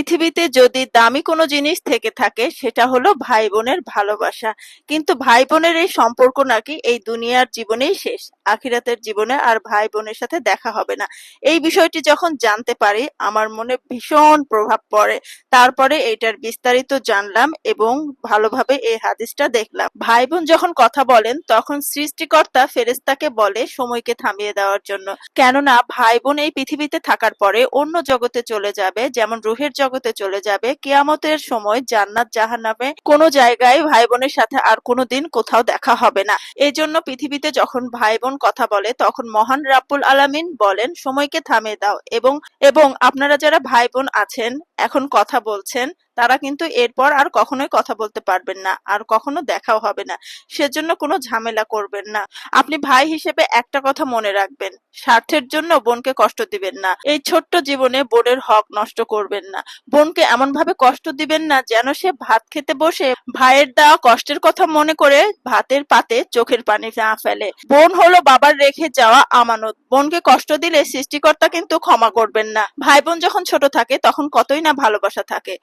পৃথিবীতে যদি দামি কোনো জিনিস থেকে থাকে, সেটা হলো ভাই বোনের ভালোবাসা। কিন্তু ভাই বোনের এই সম্পর্ক নাকি এই দুনিয়ার জীবনেই শেষ। আখিরাতের জীবনে আর ভাই বোনের সাথে দেখা হবে না। এই বিষয়টি যখন জানতে পারি, আমার মনে ভীষণ প্রভাব পড়ে। তারপরে এটার বিস্তারিত জানলাম এবং ভালোভাবে এই হাদিসটা দেখলাম। ভাই বোন যখন কথা বলেন, তখন সৃষ্টিকর্তা ফেরেশতাকে বলে সময়কে থামিয়ে দেওয়ার জন্য। কেননা ভাই বোন এই পৃথিবীতে থাকার পরে অন্য জগতে চলে যাবে, যেমন রুহের জগতে চলে যাবে। কিয়ামতের সময় জান্নাত জাহান নামে কোনো জায়গায় ভাই বোনের সাথে আর কোনোদিন কোথাও দেখা হবে না। এই জন্য পৃথিবীতে যখন ভাই বোন কথা বলে, তখন মহান রাব্বুল আলামিন বলেন, সময়কে থামিয়ে দাও এবং এবং আপনারা যারা ভাই বোন আছেন, এখন কথা বলছেন তারা কিন্তু এরপর আর কখনোই কথা বলতে পারবেন না, আর কখনো দেখাও হবে না। সেজন্য কোনো ঝামেলা করবেন না। আপনি ভাই হিসেবে একটা কথা মনে রাখবেন, স্বার্থের জন্য বোনকে কষ্ট দিবেন না। এই ছোট্ট জীবনে বোনের হক নষ্ট করবেন না। বোনকে এমন ভাবে কষ্ট দিবেন না যেন সে ভাত খেতে বসে ভাইয়ের দেওয়া কষ্টের কথা মনে করে ভাতের পাতে চোখের পানি না ফেলে। বোন হলো বাবার রেখে যাওয়া আমানত। বোনকে কষ্ট দিলে সৃষ্টিকর্তা কিন্তু ক্ষমা করবেন না। ভাই বোন যখন ছোট থাকে তখন কতই না ভালোবাসা থাকে।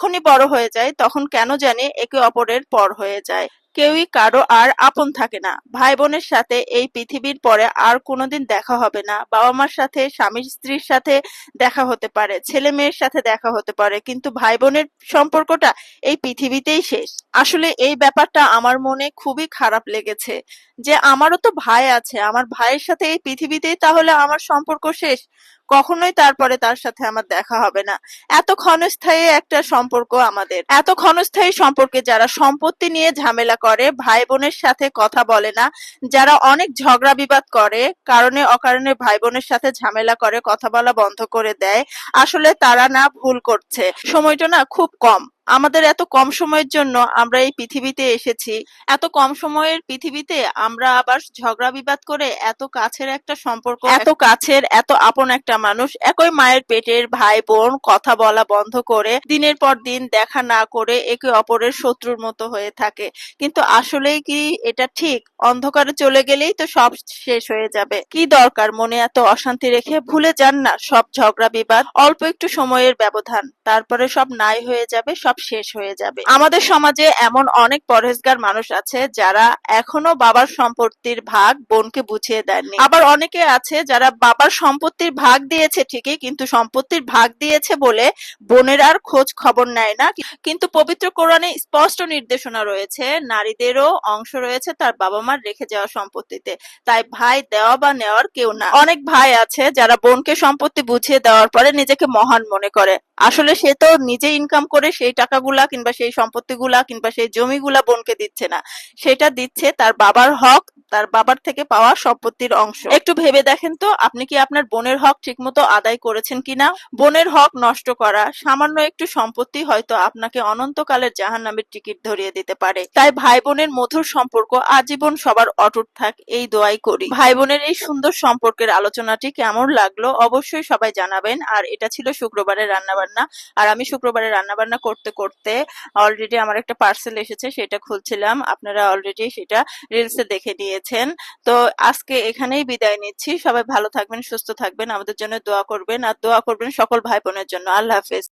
যখনই বড় হয়ে যায়, তখন কেন জানি একে অপরের পর হয়ে যায়। কেউই কারও আর আপন থাকে না। ভাই বোনের সাথে এই পৃথিবীর পরে আর কোনোদিন দেখা হবে না। বাবা মার সাথে স্বামী স্ত্রীর সাথে দেখা হতে পারে ছেলে মেয়ের সাথে দেখা হতে পারে, কিন্তু ভাই বোনের সম্পর্কটা এই পৃথিবীতেই শেষ। আসলে এই ব্যাপারটা আমার মনে খুবই খারাপ লেগেছে। যে আমারও তো ভাই আছে, আমার ভাইয়ের সাথে এই পৃথিবীতেই তাহলে আমার সম্পর্ক শেষ? কখনোই তারপরে তার সাথে আমার দেখা হবে না। এত ক্ষণস্থায়ী একটা সম্পর্ক আমাদের। এত ক্ষণস্থায়ী সম্পর্কে যারা সম্পত্তি নিয়ে ঝামেলা করে ভাই বোনের সাথে কথা বলে না, যারা অনেক ঝগড়া বিবাদ করে, কারণে অকারণে ভাই বোনের সাথে ঝামেলা করে, কথা বলা বন্ধ করে দেয়, আসলে তারা না ভুল করছে। সময়টা না খুব কম। আমাদের এত কম সময়ের জন্য আমরা এই পৃথিবীতে এসেছি এত কম সময়ের পৃথিবীতে আমরা আবার ঝগড়া বিবাদ করে এত কাছের একটা সম্পর্ক এত কাছের এত আপন একটা মানুষ একই মায়ের পেটের ভাই বোন কথা বলা বন্ধ করে দিনের পর দিন দেখা না করে একে অপরের শত্রুর মতো হয়ে থাকে। কিন্তু আসলেই কি এটা ঠিক? অন্ধকারে চলে গেলেই তো সব শেষ হয়ে যাবে। কি দরকার মনে এত অশান্তি রেখে? ভুলে যান না সব ঝগড়া বিবাদ অল্প একটু সময়ের ব্যবধান তারপরে সব নাই হয়ে যাবে সব শেষ হয়ে যাবে। আমাদের সমাজে এমন অনেক পরহেজগার মানুষ আছে যারা এখনও বাবার সম্পত্তির ভাগ বোনকে বুঝিয়ে দেননি। আবার অনেকে আছে যারা বাবার সম্পত্তির ভাগ দিয়েছে ঠিকই, কিন্তু সম্পত্তির ভাগ দিয়েছে বলে বোনের আর খোঁজ খবর নেয় না। কিন্তু পবিত্র কোরআনে স্পষ্ট নির্দেশনা রয়েছে, নারীদেরও অংশ রয়েছে তার বাবা মার রেখে যাওয়া সম্পত্তিতে। তাই ভাই দেওয়া বা নেওয়ার কেউ না। অনেক ভাই আছে যারা বোনকে সম্পত্তি বুঝিয়ে দেওয়ার পরে নিজেকে মহান মনে করে। আসলে সে তো নিজে ইনকাম করে সেই টাকাগুলা কিংবা সেই সম্পত্তিগুলা কিংবা সেই জমিগুলা বোনকে দিচ্ছে না। সেটা দিচ্ছে তার বাবার হক তার বাবার থেকে পাওয়া সম্পত্তির অংশ। একটু ভেবে দেখেন তো, আপনি কি আপনার বোনের হক ঠিকমতো আদায় করেছেন কিনা? বোনের হক নষ্ট করা, সামান্য একটু সম্পত্তি হয়তো আপনাকে অনন্তকালের জাহান নামের টিকিট ধরিয়ে দিতে পারে। তাই ভাই বোনের মধুর সম্পর্ক আজীবন সবার অটুট থাক, এই দোয়াই করি। ভাই বোনের এই সুন্দর সম্পর্কের আলোচনাটি কেমন লাগল অবশ্যই সবাই জানাবেন। আর এটা ছিল শুক্রবারের রান্নাবান্না। আর আমি শুক্রবারে রান্নাবান্না করতে করতে অলরেডি আমার একটা পার্সেল এসেছে, সেটা খুলছিলাম। আপনারা অলরেডি সেটা রিলসে দেখে নিয়েছেন তো আজকে এখানেই বিদায় নিচ্ছি। সবাই ভালো থাকবেন, সুস্থ থাকবেন। আমাদের জন্য দোয়া করবেন আর দোয়া করবেন সকল ভাই বোনের জন্য। আল্লাহ হাফেজ।